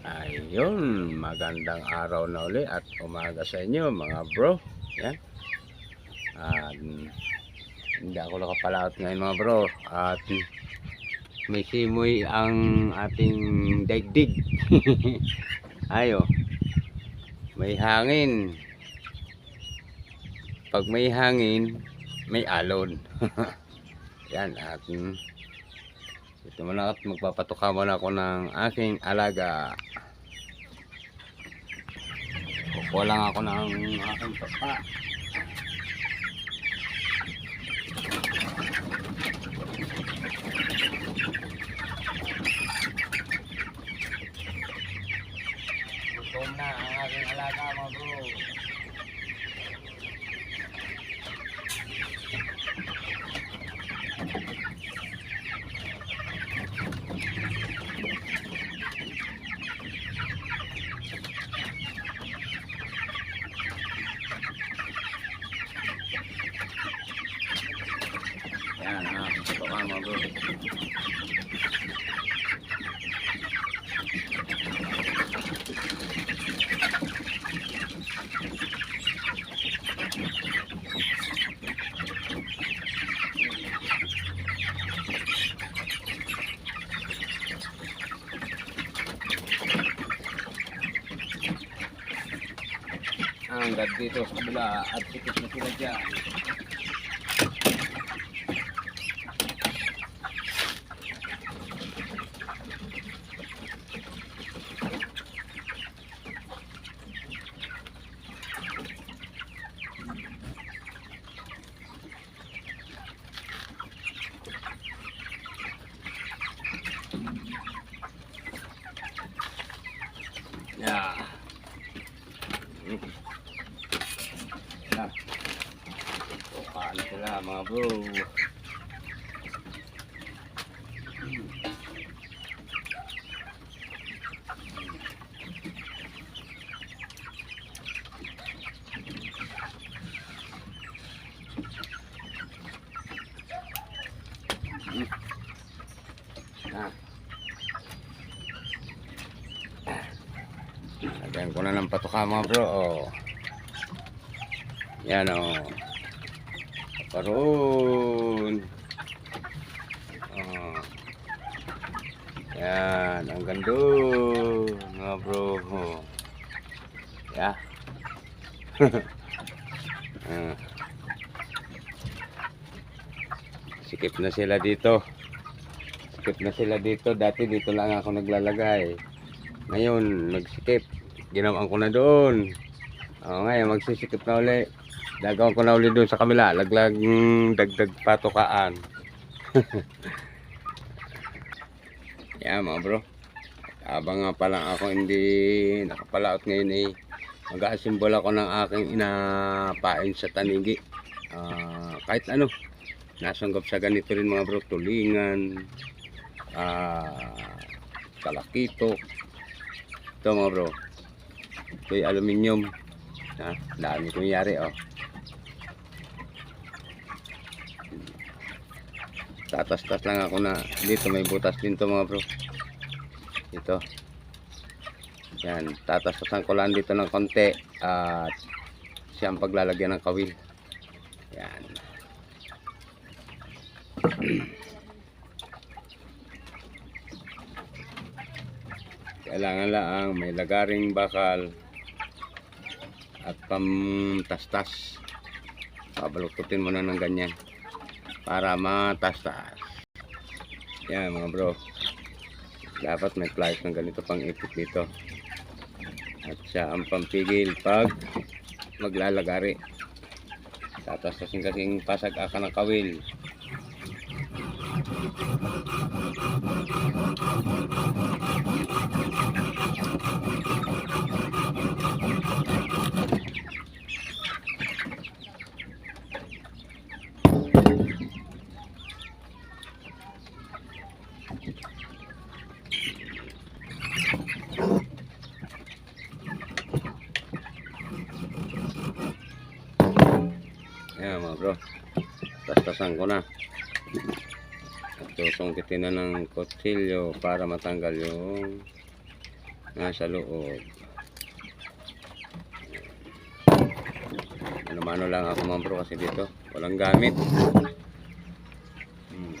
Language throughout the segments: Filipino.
Ayun, magandang araw na uli at umaga sa inyo mga bro. Yan. At hindi ako nakapalaot ngayon mga bro. At may simoy ang ating daigdig. Ayo. May hangin. Pag may hangin, may alon. Yan at muna at magpapatuka muna ako ng aking alaga. Kukuha lang ako ng aking papa. Gutom na ang aking alaga mga bro. Yan ang aking papa mga bro. Hanggang dito sa kabila at sikit na sila dyan. Yeah. So, paano sila mga bro? Ah. Lagyan ko na ng patuka mga bro. Oh. Yan o. Oh. Karoon. Oh. Yan. Ang gando. Mga bro. Oh. Yeah. Ah. Sikip na sila dito. Sikip na sila dito. Dati dito lang ako naglalagay. Ngayon, nagsikip. Ginawan ko na doon. O, ngayon, magsisikip na uli. Dagawan ko na uli doon sa kamila. Laglag mm, dagdag patukaan. Yan mga bro. Habang nga pala ako hindi nakapalaot ngayon eh. Mag-aasimbol ako ng aking inapain sa tanigi. Ah, kahit ano. Nasanggap sa ganito rin mga bro. Tulingan. Ah, kalakito. Ito mga bro. Ito yung aluminium. Ha? Dami kong yari oh. Tatas-tas lang ako na dito may butas din to mga bro. Ito. Yan, tatastasan ko lang dito ng konti at siyang paglalagyan ng kawil. Yan. Kailangan lang may lagaring bakal at pamtastas. Pabalututin mo na ng ganyan para matastas. Yan mga bro. Dapat may pliers ng ganito pang ipit dito. At siya ang pampigil pag maglalagari. Tatastasin kasing pasag aka ng kawil. Ayan mga bro. Tastasan ko na. At susungkitin na ng kutsilyo para matanggal yung nasa loob. Ano-mano lang ako mga bro kasi dito. Walang gamit. Hmm.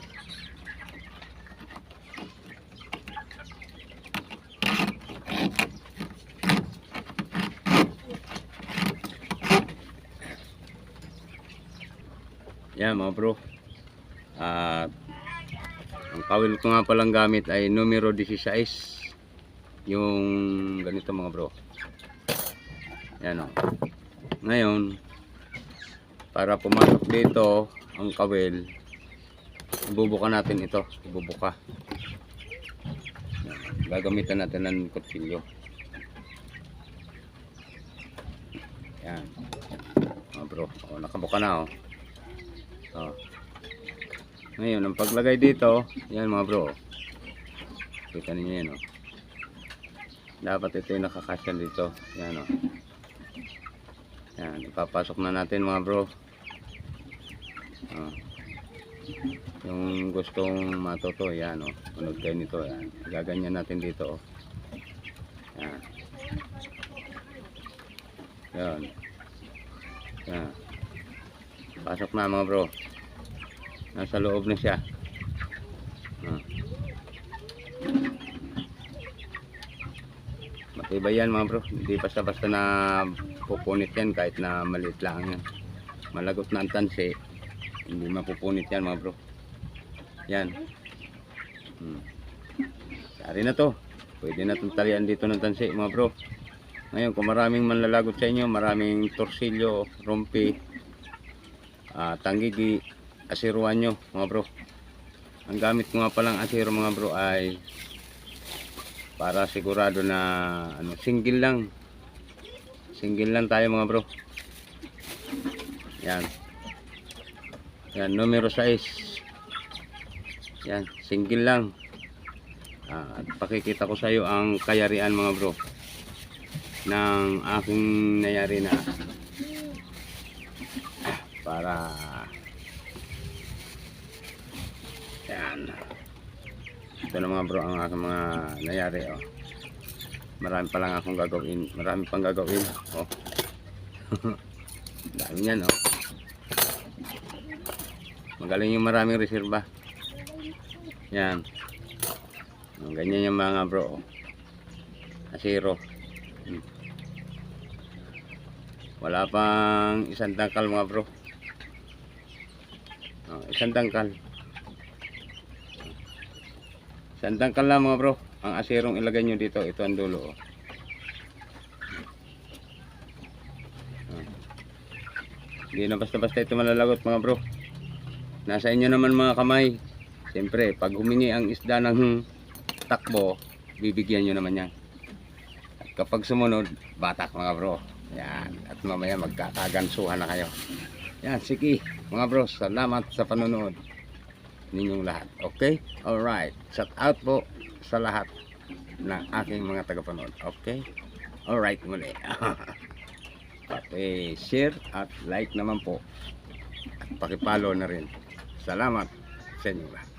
Yan mga bro. At ang kawil ko nga palang gamit ay numero 16. Yung ganito mga bro. Yan o. Ngayon, para pumasok dito ang kawil, ibubuka natin ito. Ibubuka. Yan. Gagamitan natin ng kutsilyo. Yan. Mga bro. O, nakabuka na o. Oh. Ngayon, ang paglagay dito, yan mga bro. Kita ninyo yan, oh. Dapat ito yung nakakasya dito. Yan, oh. Yan, ipapasok na natin mga bro. Oh. Yung gustong matuto, yan, oh. Unod kayo nito, yan. Gaganyan natin dito, oh. Yan. Yan. Yan. Pasok na mga bro. Nasa loob na siya. Ah. Matibay yan mga bro. Hindi basta-basta na pupunit yan kahit na maliit lang yan. Malagot na ang tansi. Hindi mapupunit yan mga bro. Yan. Hmm. Sari na to. Pwede na itong talian dito ng tansi mga bro. Ngayon kung maraming manlalagot sa inyo, maraming torsilyo, rumpi, ah, tanggigi, asiruan nyo mga bro. Ang gamit ko nga palang asiro mga bro ay para sigurado na ano, single lang. Single lang tayo mga bro. Yan. Yan numero 6 yan single lang. Ah, at pakikita ko sa iyo ang kayarian mga bro ng aking nayari na para yan ito na mga bro ang aking mga nangyari oh. marami pa lang akong gagawin marami pang gagawin oh. dami yan oh. magaling yung maraming reserva yan ganyan yung mga bro oh. asiro Hmm. wala pang isang tangkal mga bro Oh, isang tangkal. Isang tangkal lang mga bro. Ang asirong ilagay nyo dito. Ito ang dulo. Oh. Oh. Hindi na basta-basta ito malalagot mga bro. Nasa inyo naman mga kamay. Siyempre, pag humingi ang isda ng takbo, bibigyan nyo naman yan. At kapag sumunod, batak mga bro. Yan. At mamaya magkakagansuhan na kayo. Yan, sige. Mga bro, salamat sa panonood ninyong lahat. Okay? Alright. Shout out po sa lahat ng aking mga tagapanood. Okay? Alright muli. Pati share at like naman po. At pakipalo na rin. Salamat sa inyo lahat.